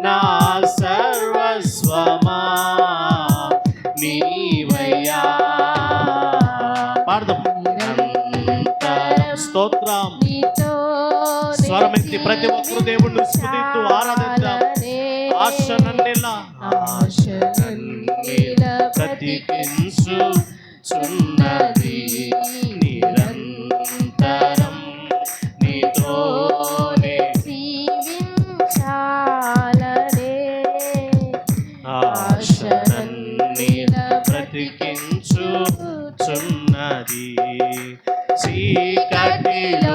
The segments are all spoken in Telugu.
నా సర్వస్వమా నీవయ్యా. పాడదాం. స్తోత్రం. స్వరమెత్తి ప్రతి ఒక్కరు దేవుణ్ణి స్థుతిస్తూ ఆరాధిద్దాం. ఆశ నన్నిలా ఆశ నన్నిలా ప్రతికించు చున్నది ఉన్నది. చీకటిలో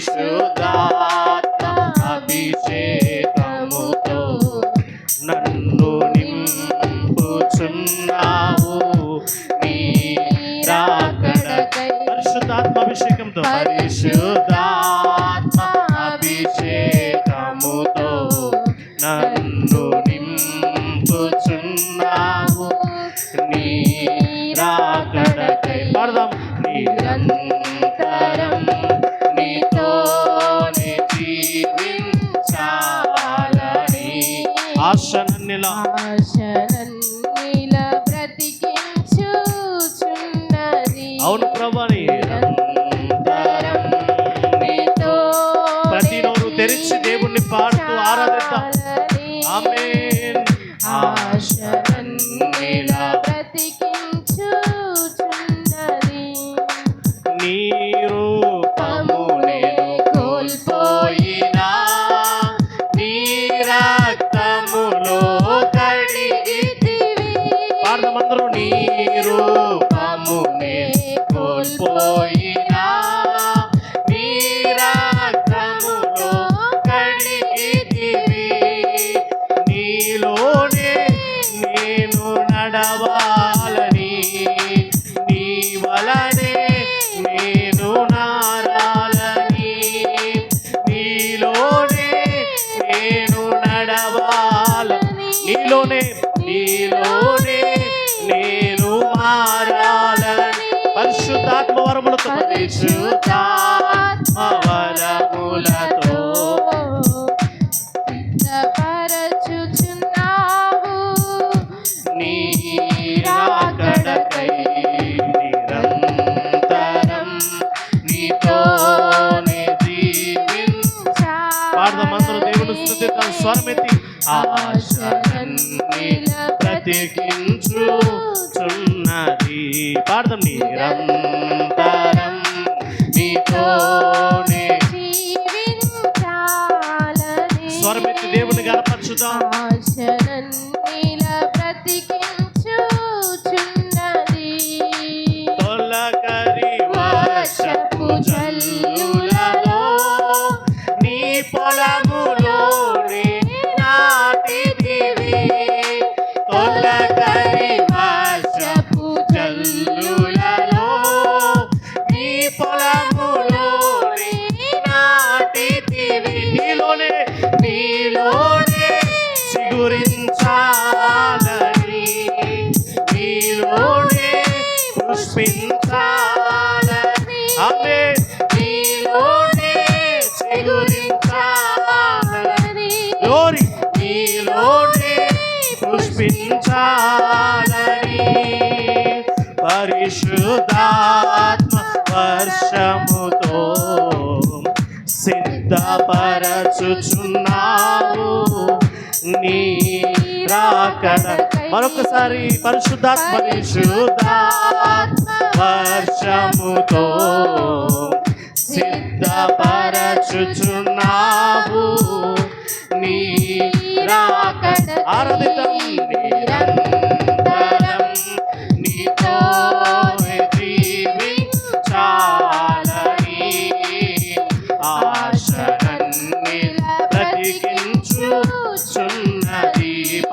সুদাত না। పరిశుద్ధాత్మవరములతో పరచుచున్నావు నీరాకడకై నిరంతరం నీతోనే జీవించా పాడదామందరూ దేవుని స్థుతిద్దాం స్వరమెత్తి ఆశలన్నీ ప్రతికించు చున్నది పాడదాం నిరంతరం నీలోనే స్వరమెత్తి దేవుని గనపరచుదాం ప్రతికించుచున్నది తొలకరి వర్షపు జల్లు పరిశుధాత్మ వర్షముతో సిద్ధపరచుచున్నావు. నీ రాకడ మరొకసారి పరిశుద్ధాత్మ పరిశుద్ధాత్మ వర్షముతో సిద్ధపరచుచున్నావు. నీ రాకడ ఆరాధితం నిరంతరం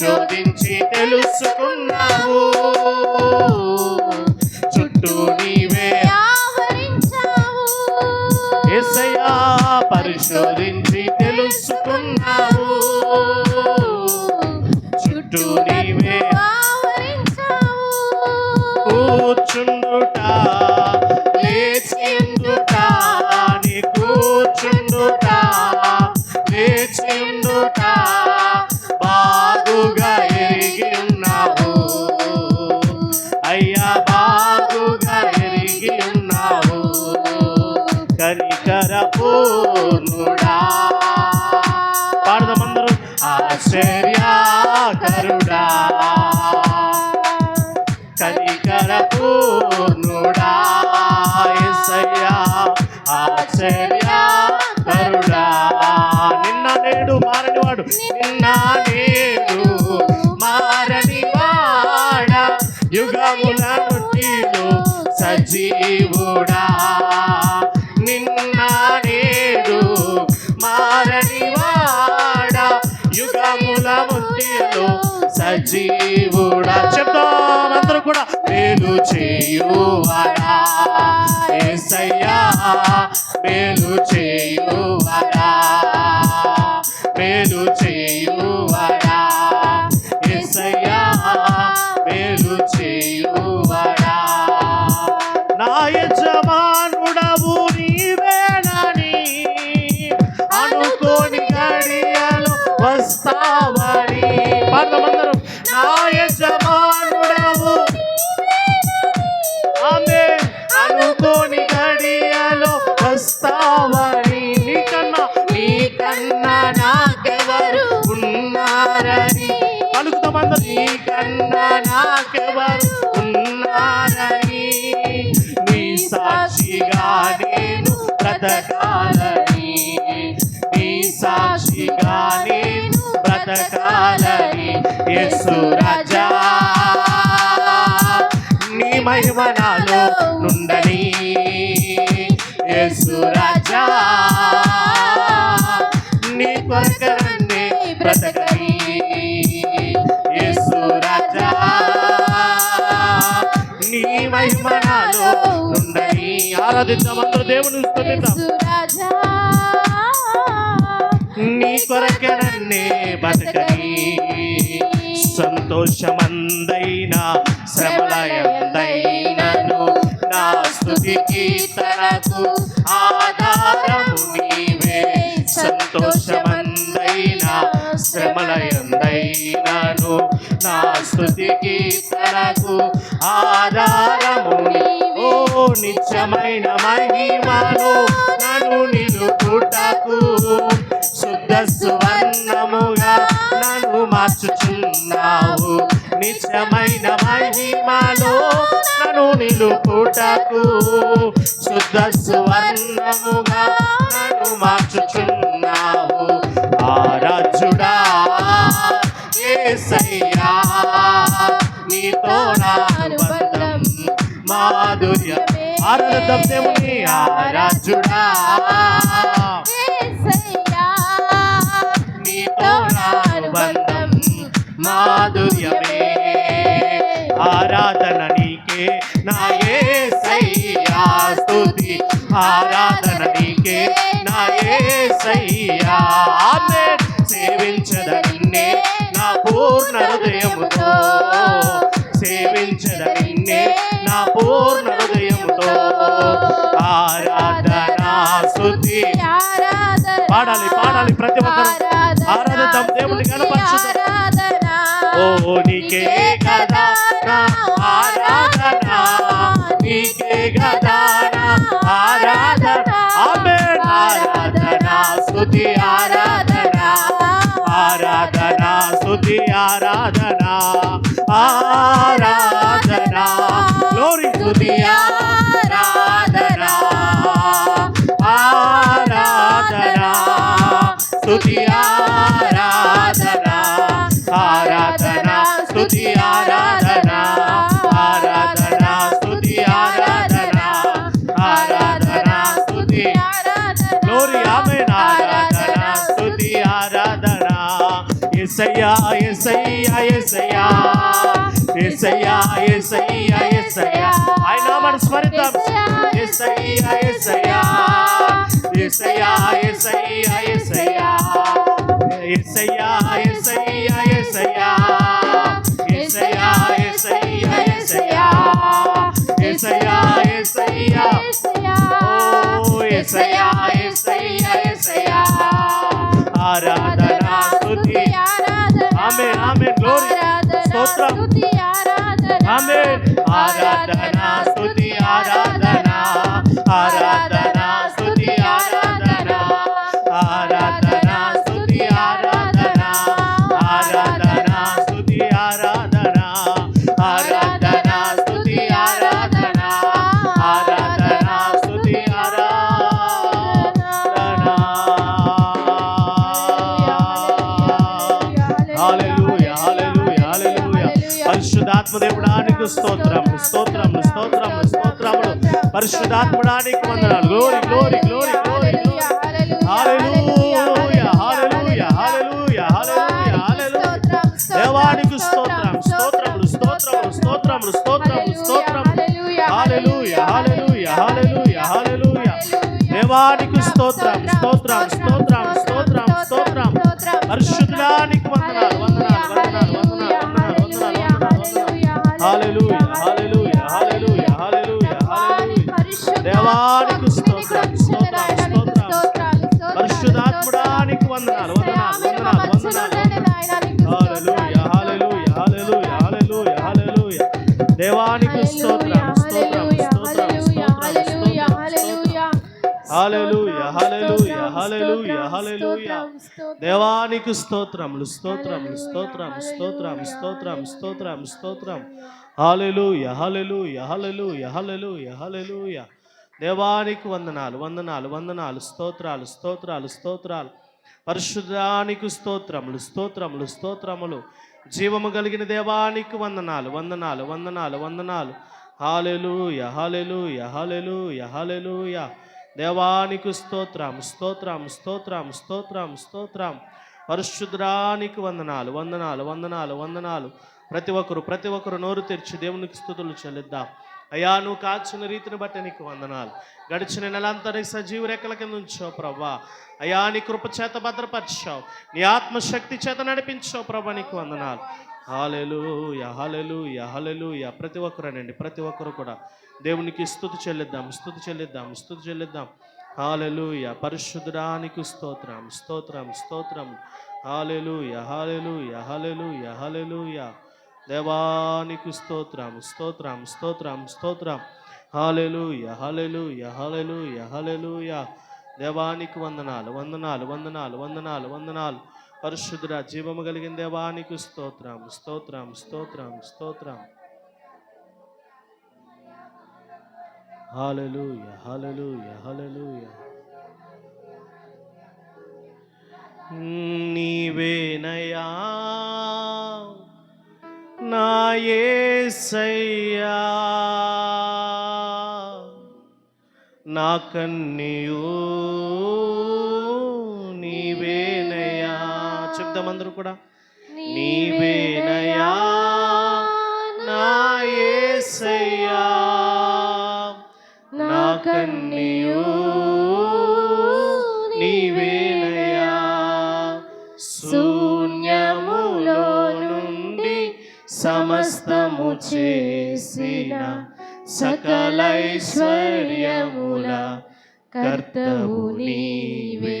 పరిశోధించి తెలుసుకున్నావు. చుట్టూ నీవే పరిశోధించి ఆశ్చర్యాకరుడా కనికర పూర్ణుడా యేసయ్యా ఆశ్చర్యకరుడా నిన్న నేడు మారనివాడు నిన్న నేడు సజీవుడా చెప్తాం అందరూ కూడా. మేలు చేయువాడా. ఏసయ్యా మేలు చేయ నాకెవరు ఉన్నారని నీ సాక్షిగా నేను బ్రతకాలని నీ సాక్షిగా నేను బ్రతకాలని యేసు రాజా. నీ మహిమ నాలో నుండని యేసు రాజా. నీ నీ మహిమ నాలో నుండని ఆరాధిద్దామందరూ దేవుని స్తుతిద్దాం యేసు రాజా నీ కొరకే నన్నే బతకని. సంతోషమందైన శ్రమలయందైనను. నా స్తుతి కీర్తనకు ఆధారము నీవే. సంతోషమందైన శ్రమలయందైనను. నా స్థుతి కీర్తనకు ఆధారము ఓ నిత్యమైన మహిమను నన్ను నిలుపుటకు శుద్ధ సువర్ణముగా నన్ను మార్చుచున్నావు. నిత్యమైన మహిమలో నన్ను నిలుపుటకు శుద్ధ సువర్ణముగా నీతో అనుబంధం మాధుర్యం. ఆరాధం దేవుని యేసయ్యా నీతో అనుబంధం మాధుర్యమే. ఆరాధన నీకే. నా యేసయ్యా స్తుతి ఆరాధన నీకే. నా యేసయ్యా ఆమేన్ సేవించద స్తుతి ఆరాధన పాడాలి, పాడాలి ప్రతి ఒక్కరు. ఆరాధిద్దాం, దేవుని. ఆరాధన. ఓ నీకే కదా ఆరాధన. నీకే కదా ఆరాధన. ఆమేన్ ఆరాధన. స్తుతి ఆరాధన. ఆరాధన. స్తుతి ఆరాధన. ఆరాధన. గ్లోరీ ఆరాధన. యేసయ్యా యేసయ్యా యేసయ్యా యేసయ్యా యేసయ్యా యేసయ్యా ఆయన నామమును స్మరిద్దాం. యేసయ్యా యేసయ్యా యేసయ్యా యేసయ్యా యేసయ్యా యేసయ్యా యేసయ్యా యేసయ్యా యేసయ్యా యేసయ్యా యేసయ్యా యేసయ్యా యేసయ్యా ఓ యేసయ్యా ఆమేన్ ఆమేన్ గ్లోరీ స్తోత్రం ఆమేన్ ఆరాధన స్తుతి ఆరాధన ఆరాధన పరిశుద్ధాత్మదేవుడానికి స్తోత్రములు స్తోత్రములు స్తోత్రములు స్తోత్రములు. పరిశుద్ధాత్మడానికి వందనాలు. గ్లోరీ గ్లోరీ గ్లోరీ గ్లోరీ దేవానికి స్తోత్రం స్తోత్రములు స్తోత్రములు స్తోత్రములు స్తోత్రములు స్తోత్రములు. హల్లెలూయా హల్లెలూయా హల్లెలూయా హల్లెలూయా దేవానికి స్తోత్రం స్తోత్రం స్తోత్రం స్తోత్రం స్తోత్రం. పరిశుద్ధానికి హల్లెలూయా హల్లెలూయా హల్లెలూయా హల్లెలూయా హల్లెలూయా దేవానికి స్తోత్రం స్తోత్రం స్తోత్రం పరిశుద్ధాత్ముడానికి వందనాలు వందనాలు వందనాలు వందనాలు. హల్లెలూయా హల్లెలూయా హల్లెలూయా హల్లెలూయా హల్లెలూయా దేవానికి స్తోత్రం స్తోత్రం స్తోత్రం స్తోత్రం స్తోత్రం. హల్లెలూయా హల్లెలూయా హల్లెలూయా హల్లెలూయా. దేవానికి స్తోత్రములు స్తోత్రములు స్తోత్రం స్తోత్రం స్తోత్రం స్తోత్రం స్తోత్రం హల్లెలూయా హల్లెలూయా హల్లెలూయా హల్లెలూయా హల్లెలూయా. దేవానికి వందనాలు వందనాలు వందనాలు స్తోత్రాలు స్తోత్రాలు స్తోత్రాలు. పరిశుద్ధానికి స్తోత్రములు స్తోత్రములు స్తోత్రములు. జీవము కలిగిన దేవానికి వందనాలు వందనాలు వందనాలు వందనాలు. హాలెలూయ హాలెలూయ హాలెలూయ హాలెలూయ దేవానికి స్తోత్రం స్తోత్రం స్తోత్రం స్తోత్రం స్తోత్రం. పరిశుద్రానికి వందనాలు వందనాలు వందనాలు వందనాలు. ప్రతి ఒక్కరు ప్రతి ఒక్కరు నోరు తెరిచి దేవునికి స్థుతులు చెల్లిద్దాం. అయ్యా నువ్వు కాచిన రీతిని బట్టి నీకు వందనాలు. గడిచిన నెలంతా నీ సజీవ రెక్కల కింద ఉంచావు ప్రభా. అయ్యా నీ కృప చేత భద్రపరిచావు. నీ ఆత్మశక్తి చేత నడిపించావు ప్రభా నీకు వందనాలు. హాలెలు యహలెలు యహలెలు య ప్రతి ఒక్కరనండి ప్రతి ఒక్కరు కూడా. దేవునికి స్థుతి చెల్లిద్దాం స్థుతి చెల్లిద్దాం స్థుతి చెల్లిద్దాం. హాలెలు య పరిశుద్ధడానికి స్తోత్రం స్తోత్రం స్తోత్రం. హాలెలు యహలెలు యహలెలు యహలెలు య దేవానికి స్తోత్రం స్తోత్రం స్తోత్రం స్తోత్రం. హాలెలూయ యహలెలు యహలెలు హాలెలూయ దేవానికి వందనాలు వందనాలు వందనాలు వందనాలు వందనాలు. పరిశుద్ధుడ జీవము కలిగిన దేవా స్తోత్రం స్తోత్రం స్తోత్రం స్తోత్రం. హాలలు హలలు హలలు నీవేనయా నాయసయ్యా నా కన్నీయూ చెప్దాం అందరూ కూడా నీవేనయా నా యేసయ్యా నా కన్నియు నీవేనయా శూన్యములో నుండి సమస్తము చేసిన సకలైశ్వర్యముల కర్తవు నీవే.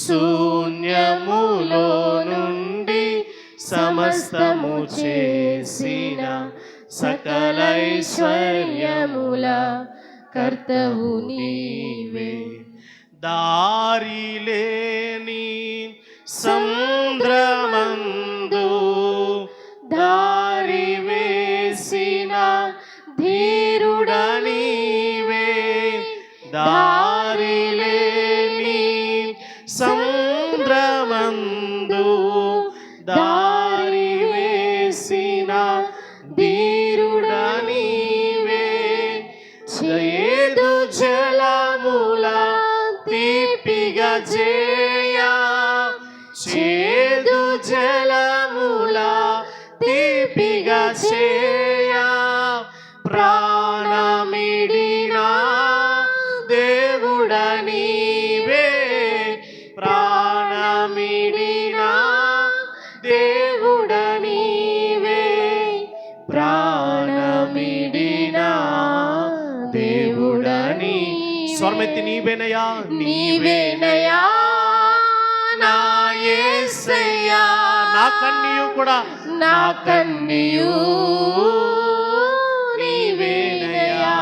శూన్యములో సమస్తము చేసిన సకల ఐశ్వర్యముల కర్తవు నీవే. దారి లేని జలముల తీపిగా చేయ స్వరమెత్తి నీవేనయా నీవేనయా నా యేసయ్యా నా కన్నియు కూడా నా కన్నియు నీవేనయా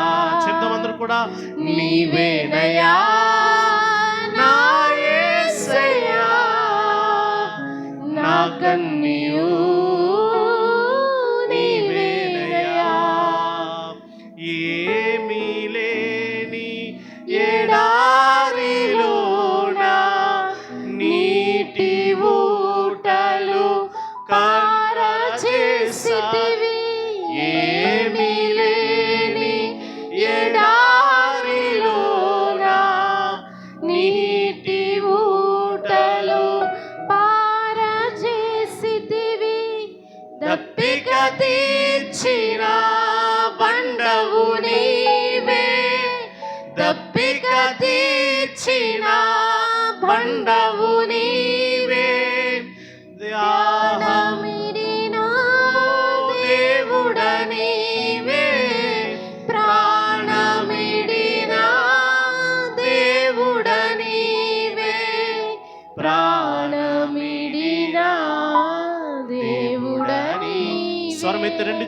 చెప్దాం అందరూ కూడా నీవేనయా నా యేసయ్యా నా కన్నియు తీర్చిన బండవు నీవే దప్పిక తీర్చిన బండవు నీవే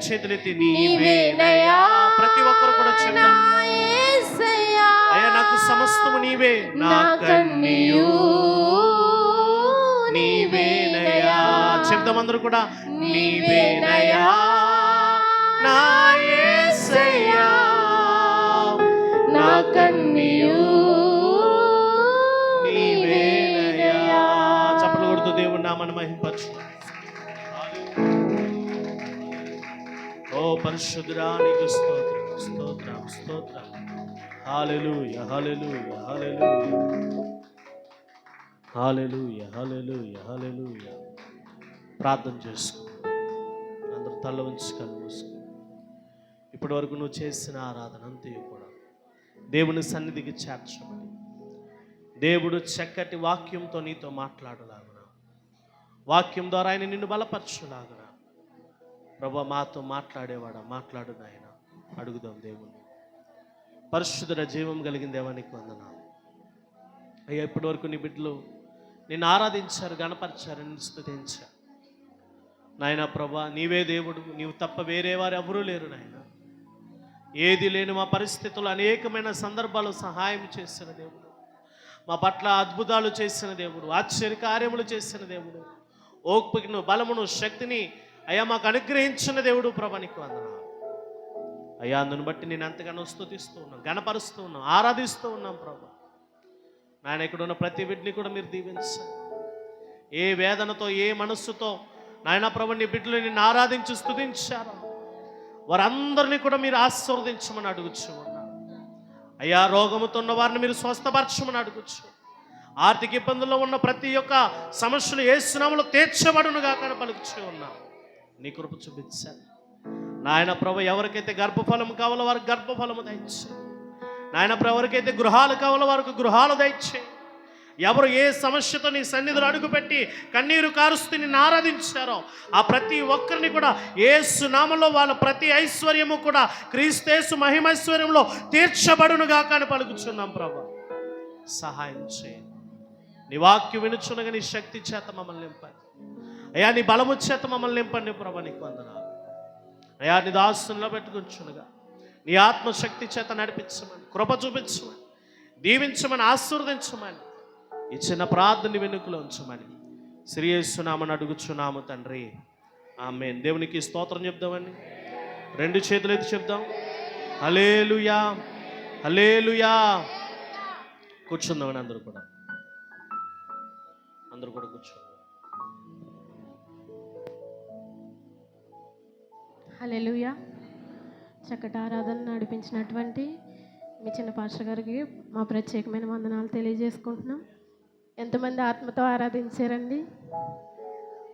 చేతులెత్తి ప్రతి ఒక్కరు కూడా చెప్దాం. అయ్యా నాకు సమస్తము నీవే నా కన్నియు నీవేనయా చెప్దాం అందరూ కూడా నీవేనయా నా యేసయ్యా నా కన్నియు నీవేనయా చప్పలు కొడుతూ దేవుడు నామని మహింపచ్చు ఓ స్తోత్రం స్తోత్రం స్తోత్రం. హాలెలు హాలెలూయ హాలెలూయ హాలెలు హాలెలూయ హాలెలూయ ప్రార్థన చేసుకో అందరూ తల్ల ఉంచి కళ్ళు ఇప్పటి వరకు నువ్వు చేసిన ఆరాధన అంతయు కూడా. దేవుని సన్నిధికి చేర్చమని. దేవుడు చక్కటి వాక్యంతో నీతో మాట్లాడలాగున. వాక్యం ద్వారా ఆయన నిన్ను బలపరచులాగున. ప్రభా మాతో మాట్లాడేవాడా? మాట్లాడు నాయన. అడుగుదాం దేవుణ్ణి. పరిశుద్ధుడ జీవం కలిగిన దేవానికి వందనాలు. అయ్యా ఇప్పటి వరకు నీ బిడ్డలు నిన్ను ఆరాధించారు గణపరిచారు నిన్ను స్థుతించారు. నాయన ప్రభా నీవే దేవుడు నీవు తప్ప వేరే వారు ఎవరూ లేరు నాయన. ఏది లేని మా పరిస్థితులు అనేకమైన సందర్భాలు సహాయం చేసిన దేవుడు. మా పట్ల అద్భుతాలు చేసిన దేవుడు ఆశ్చర్య కార్యములు చేసిన దేవుడు. ఓపికను బలమును శక్తిని అయ్యా మాకు అనుగ్రహించిన దేవుడు ప్రభానికి వందనాలు. అయ్యా అందును బట్టి నేను ఎంతగానో స్థుతిస్తూ ఉన్నాను గణపరుస్తూ ఉన్నాం ఆరాధిస్తూ ఉన్నాం ప్రభా. నాయన ఇక్కడ ఉన్న ప్రతి బిడ్డని కూడా మీరు దీవించండి. ఏ వేదనతో ఏ మనస్సుతో నాయన ప్రభు నీ బిడ్డలు నిన్ను ఆరాధించి స్థుతించారు వారందరినీ కూడా మీరు ఆశీర్వదించమని అడుగుచ్చు అయ్యా రోగముతో ఉన్న వారిని మీరు స్వస్థపరచమని అడుగుచ్చు ఆర్థిక ఇబ్బందుల్లో ఉన్న ప్రతి ఒక్క సమస్యలు ఏ స్నామలో తీర్చబడునుగా కానీ ఉన్నాం నీ కృప చూపించాను. నాయన ప్రభు ఎవరికైతే గర్భఫలం కావాలో వారికి గర్భఫలము దయచే నాయన ప్రభు ఎవరికైతే గృహాలు కావాలో వారికి గృహాలు దయచే ఎవరు ఏ సమస్యతో నీ సన్నిధిలో అడుగుపెట్టి కన్నీరు కారుస్తూ నిన్ను ఆరాధించారో ఆ ప్రతి ఒక్కరిని కూడా ఏసు నామంలో వాళ్ళ ప్రతి ఐశ్వర్యము కూడా క్రీస్తేసు మహిమైశ్వర్యంలో తీర్చబడునుగా కానీ పలుకుచున్నాం ప్రభా. సహాయం చేయండి నీ వాక్యం వినుచునగా నీ శక్తి చేత మమ్మల్ని నింపాలి అయ్యా నీ బలము చేత మమ్మల్ని నింపండి ప్రభా నీకు వందనాలు. అయ్యా నీ దాస్తుల్లో పెట్టుకుంచునుగా నీ ఆత్మశక్తి చేత నడిపించమని కృప చూపించమని దీవించమని ఆశీర్వదించమని ఈ చిన్న ప్రార్థన వెనుకలో ఉంచమని. శ్రీయేస్తున్నామని అడుగుచున్నాము తండ్రి. ఆమె దేవునికి స్తోత్రం చెప్దామని రెండు చేతులు ఎత్తి చెప్దాం. హలేలుయా హలేలుయా కూర్చుందామని అందరూ కూడా. అందరూ కూడా కూర్చోండి. హల్లెలూయా. చక్కటి ఆరాధన నడిపించినటువంటి మీ చిన్న పాస్టర్ గారికి మా ప్రత్యేకమైన వందనాలు తెలియజేసుకుంటున్నాం. ఎంతమంది ఆత్మతో ఆరాధించారండి?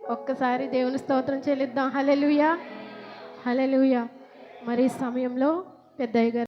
ఒక్కసారి దేవుని స్తోత్రం చెల్లిద్దాం. హల్లెలూయా. హల్లెలూయా. మరి సమయంలో పెద్దయ్య గారు